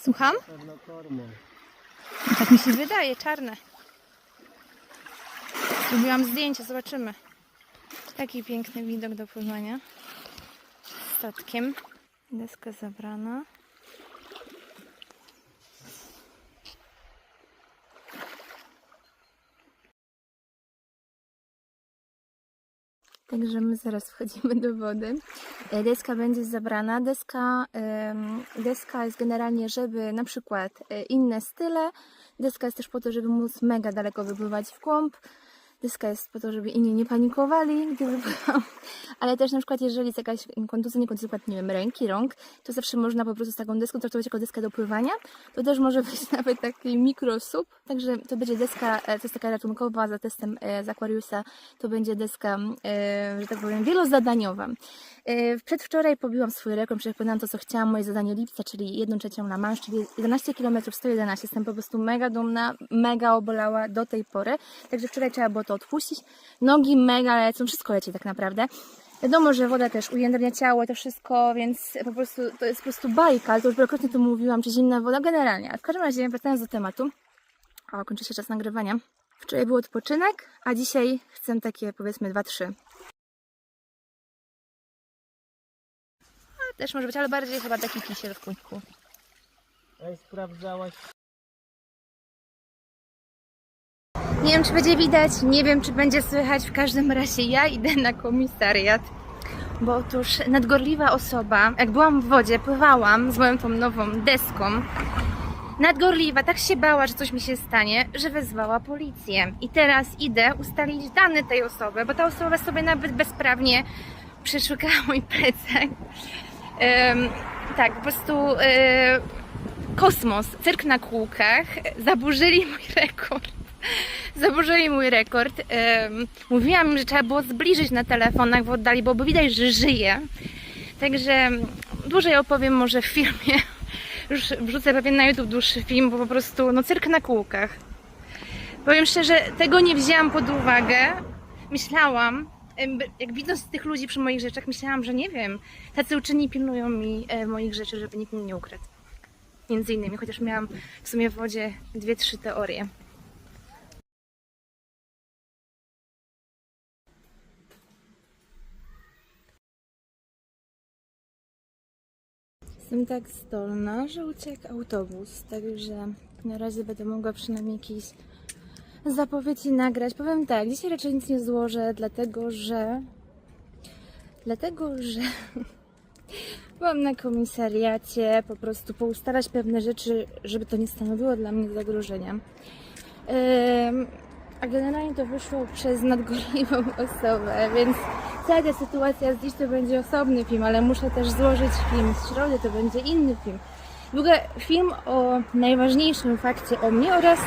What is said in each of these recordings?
Słucham? Czarnokormą. Tak mi się wydaje, czarne. Zrobiłam zdjęcie, zobaczymy. Taki piękny widok do pływania. Statkiem. Deska zabrana. Także my zaraz wchodzimy do wody. E, Deska będzie zabrana. Deska, deska jest generalnie, żeby na przykład e, inne style. Deska jest też po to, żeby móc mega daleko wypływać w głąb. Deska jest po to, żeby inni nie panikowali, gdy wypływam. Ale też na przykład, jeżeli jest jakaś kontuzja, nie kontuzja, nie wiem, ręki, rąk, to zawsze można po prostu z taką deską traktować jako deskę do pływania. To też może być nawet taki mikrosub, także to będzie deska, e, to jest taka ratunkowa za testem e, z Aquariusa, to będzie deska, e, że tak powiem, wielozadaniowa. Przedwczoraj pobiłam swój rekord, przepłynęłam to, co chciałam, moje zadanie lipca, czyli 1 trzecią na mansz, czyli 11 km 111. Jestem po prostu mega dumna, mega obolała do tej pory. Także wczoraj trzeba było to odpuścić. Nogi mega lecą, wszystko leci tak naprawdę. Wiadomo, że woda też ujędrnia ciało, to wszystko, więc po prostu to jest po prostu bajka, ale to już wielokrotnie to mówiłam, czy zimna woda generalnie. A w każdym razie, wracając do tematu, o, kończy się czas nagrywania. Wczoraj był odpoczynek, a dzisiaj chcę takie powiedzmy 2-3 Też może być, ale bardziej chyba taki kisiel w kubku. Ej, sprawdzałaś Nie wiem, czy będzie widać, nie wiem, czy będzie słychać. W każdym razie ja idę na komisariat. Bo otóż nadgorliwa osoba, jak byłam w wodzie, pływałam z moją tą nową deską. Nadgorliwa, tak się bała, że coś mi się stanie, że wezwała policję. I teraz idę ustalić dane tej osoby, bo ta osoba sobie nawet bezprawnie przeszukała mój plecak. Em, tak, po prostu e, kosmos, cyrk na kółkach, zaburzyli mój rekord. Zaburzyli mój rekord. Mówiłam że trzeba było zbliżyć na telefonach w oddali, bo widać, że żyje. Także dłużej opowiem może w filmie. Już wrzucę pewnie na YouTube dłuższy film, bo po prostu no cyrk na kółkach. Powiem szczerze, tego nie wzięłam pod uwagę. Myślałam, jak widząc tych ludzi przy moich rzeczach, myślałam, że nie wiem, tacy uczynni pilnują mi e, moich rzeczy, żeby nikt mi nie ukradł. Między innymi, chociaż miałam w sumie w wodzie dwie, trzy teorie. Jestem tak zdolna, że uciekł autobus, także na razie będę mogła przynajmniej jakieś zapowiedzi nagrać. Powiem tak, dzisiaj raczej nic nie złożę, dlatego że... Dlatego, że... Byłam na komisariacie, po prostu poustalać pewne rzeczy, żeby to nie stanowiło dla mnie zagrożenia. Ym, a generalnie to wyszło przez nadgorliwą osobę, więc ta sytuacja z dziś to będzie osobny film, ale muszę też złożyć film z środy, to będzie inny film. W ogóle film o najważniejszym fakcie o mnie oraz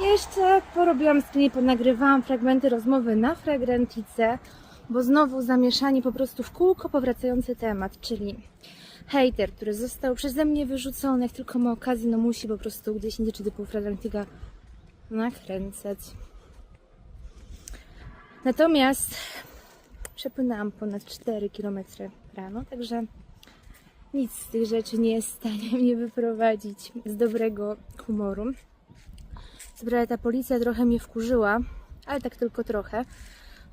jeszcze porobiłam screen, ponagrywałam fragmenty rozmowy na Fragrantice, bo znowu zamieszanie po prostu w kółko powracający temat, czyli hejter, który został przeze mnie wyrzucony, jak tylko ma okazję, no musi po prostu gdzieś indziej czy typu Fragrantica nakręcać. Natomiast przepłynęłam ponad 4 km rano, także nic z tych rzeczy nie jest w stanie mnie wyprowadzić z dobrego humoru. Zbrała ta policja trochę mnie wkurzyła, ale tak tylko trochę,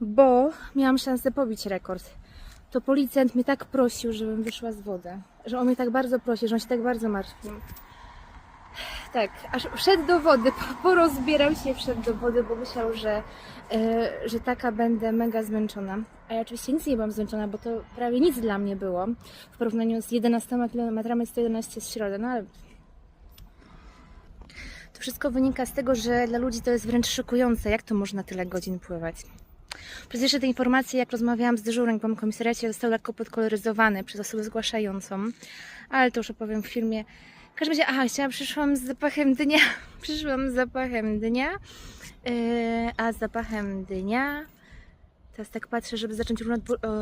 bo miałam szansę pobić rekord. To policjant mnie tak prosił, żebym wyszła z wody, że on mnie tak bardzo prosi, że on się tak bardzo martwił. Tak, aż wszedł do wody, porozbierał się, wszedł do wody, bo myślał, że, e, że taka będę mega zmęczona. A ja oczywiście nic nie byłam zmęczona, bo to prawie nic dla mnie było w porównaniu z 11 km 111 z środy, no ale to wszystko wynika z tego, że dla ludzi to jest wręcz szokujące, jak to można tyle godzin pływać. Przez jeszcze te informacje, jak rozmawiałam z dyżurem w komisariacie, został lekko podkoloryzowany przez osobę zgłaszającą, ale to już opowiem w filmie. W każdym razie, aha, chciałam, przyszłam z zapachem dnia, przyszłam z zapachem dnia, yy, a z zapachem dnia, teraz tak patrzę, żeby zacząć równo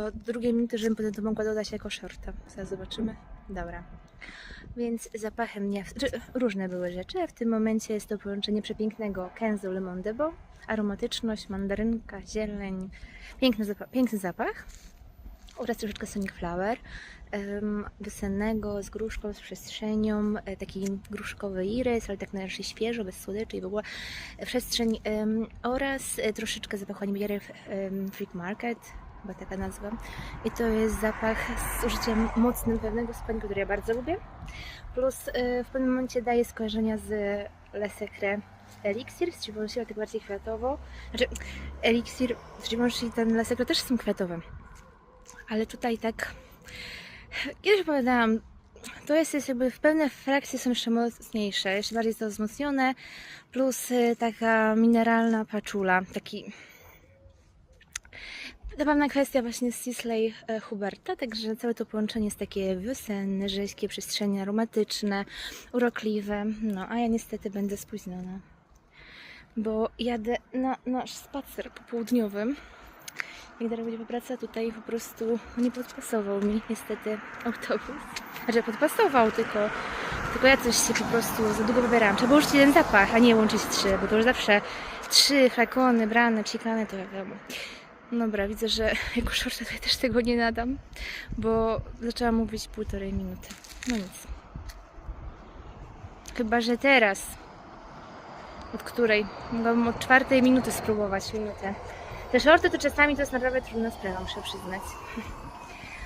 od drugiej minuty, żebym potem to mogła dodać jako shorta. Zaraz zobaczymy. Dobra. Więc zapachem czy, różne były rzeczy, a w tym momencie jest to połączenie przepięknego Kenzo Lemon Debo, aromatyczność, mandarynka, zieleń, piękny piękny zapach oraz troszeczkę Sonic Flower. em, wiosennego z gruszką, z przestrzenią, e, taki gruszkowy irys, ale tak najbardziej świeżo, bez słodyczy i w ogóle e, przestrzeń oraz e, troszeczkę zapachu animiery Freak Market, chyba taka nazwa. I to jest zapach z użyciem mocnym pewnego składnika, który ja bardzo lubię. Plus w pewnym momencie daje skojarzenia z Le Secret Elixir, z Givenchy, tak bardziej kwiatowo. Znaczy, Elixir z Givenchy i ten Le Secret też są kwiatowe. Ale tutaj tak... Kiedyś opowiadałam, to jest, jest jakby w pewne frakcje są jeszcze mocniejsze, jeszcze bardziej to wzmocnione, plus y, taka mineralna paczula, taki pewna kwestia właśnie z Sisley e, Huberta, także całe to połączenie jest takie wiosenne, rześkie, przestrzenie aromatyczne, urokliwe. No, a ja niestety będę spóźniona, bo jadę na nasz spacer popołudniowy. Jak teraz będzie praca, tutaj po prostu nie podpasował mi niestety autobus. Znaczy podpasował, tylko, tylko ja coś się po prostu za długo wybierałam. Trzeba było użyć jeden zapach, a nie łączyć trzy, bo to już zawsze trzy flakony brane, cikane, to wiadomo. Dobra, widzę, że jako shorta to ja też tego nie nadam, bo zaczęłam mówić półtorej minuty. No nic. Chyba, że teraz. Od której? Mogłabym od czwartej minuty spróbować minutę. Te shorty to czasami to jest naprawdę trudna sprawa, muszę przyznać.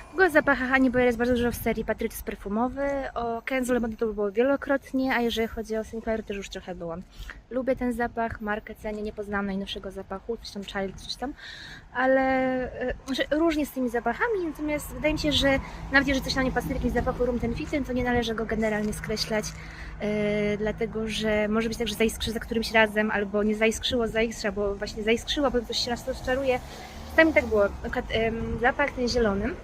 W ogóle Ani Boyer jest bardzo dużo w serii Patrycus perfumowy. O Kenzo Lemon to było wielokrotnie, a jeżeli chodzi o Sinclair też już trochę było. Lubię ten zapach, markę cenię, nie poznałam najnowszego zapachu, coś tam Child, coś tam, ale że różnie z tymi zapachami, natomiast wydaje mi się, że nawet jeżeli coś nam nie pasuje w jakimś zapachu Room Ten Fifteen, to nie należy go generalnie skreślać, e, dlatego że może być tak, że zaiskrzy za którymś razem, albo nie zaiskrzyło, zaiskrza, bo właśnie zaiskrzyło, potem coś się raz rozczaruje. Czasami tak było, na przykład zapach ten zielony,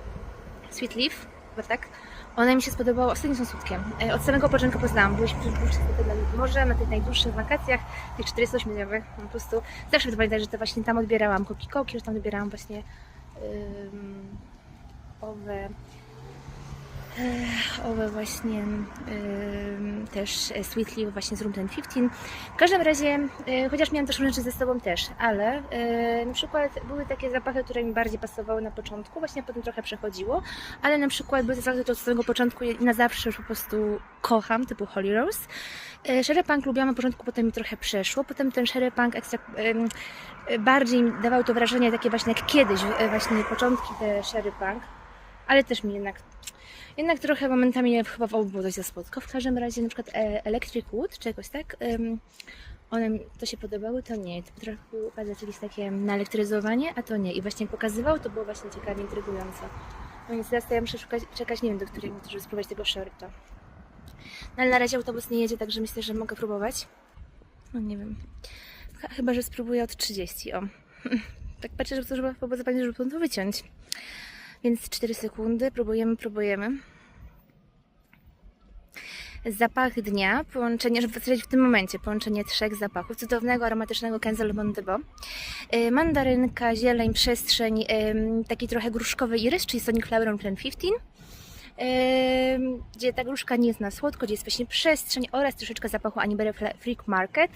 Sweet Leaf, chyba tak, one mi się spodobały, ostatnio są słodkie. E, Od samego początku poznałam, byliśmy byliśmy wtedy nad morzem, na tych najdłuższych wakacjach, tych 48-dniowych, po prostu zawsze pamiętam, że to właśnie tam odbierałam koki-koki, że tam odbierałam właśnie ym, owe owe właśnie ym, też e, Sweet Leaf właśnie z Room 1015. W każdym razie, e, chociaż miałam też rzeczy ze sobą też, ale e, na przykład były takie zapachy, które mi bardziej pasowały na początku, właśnie potem trochę przechodziło, ale na przykład były zapachy, które od samego początku je- na zawsze już po prostu kocham, typu Holy Rose. E, Sherry Punk lubiłam na początku, potem mi trochę przeszło, potem ten Sherry Punk ekstra, e, bardziej dawał to wrażenie takie właśnie jak kiedyś, e, właśnie początki te Sherry Punk, ale też mi jednak jednak trochę momentami chyba w obu było dość za słodko. W każdym razie na przykład e, Electric Wood, czy jakoś tak, one to się podobały, to nie. To potrafiły ukazać jakieś takie naelektryzowanie, a to nie. I właśnie pokazywał, to było właśnie ciekawie, intrygujące. No więc teraz ja muszę szukać, czekać, nie wiem, do której minuty, żeby spróbować tego shorta. No ale na razie autobus nie jedzie, także myślę, że mogę próbować. No nie wiem. Ch- Chyba, że spróbuję od 30, o. tak patrzę, żeby to, żeby zapomnieć, żeby to wyciąć. Więc 4 sekundy, próbujemy, próbujemy. Zapach dnia, połączenie, żeby w tym momencie, połączenie trzech zapachów, cudownego, aromatycznego Kenzo Le Bon de Bo. Y, Mandarynka, zieleń, przestrzeń, taki trochę gruszkowy irys, czyli Sonic on Plan 15. Ym, gdzie ta gruszka nie jest na słodko, gdzie jest właśnie przestrzeń oraz troszeczkę zapachu Anibery Freak Market,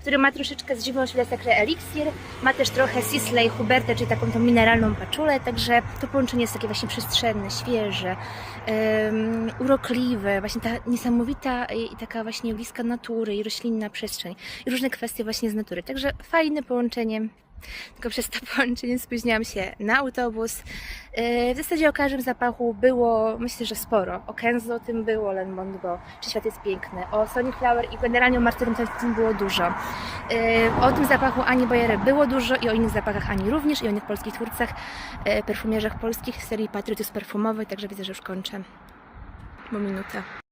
który ma troszeczkę z dziwną Le Secret Elixir, ma też trochę Sisley Hubertę, czyli taką tą mineralną paczulę, także to połączenie jest takie właśnie przestrzenne, świeże, um, urokliwe, właśnie ta niesamowita i, i taka właśnie bliska natury i roślinna przestrzeń i różne kwestie właśnie z natury, także fajne połączenie. Tylko przez to połączenie spóźniłam się na autobus. Yy, W zasadzie o każdym zapachu było, myślę, że sporo. O Kenzo o tym było, Len Bon Bo, czy Świat jest piękny. O Sonic Flower i generalnie o Martyrum tym było dużo. Yy, O tym zapachu Ani Bojery było dużo i o innych zapachach Ani również i o innych polskich twórcach, yy, perfumierzach polskich serii Patrytus Perfumowy, także widzę, że już kończę. Bo minuta.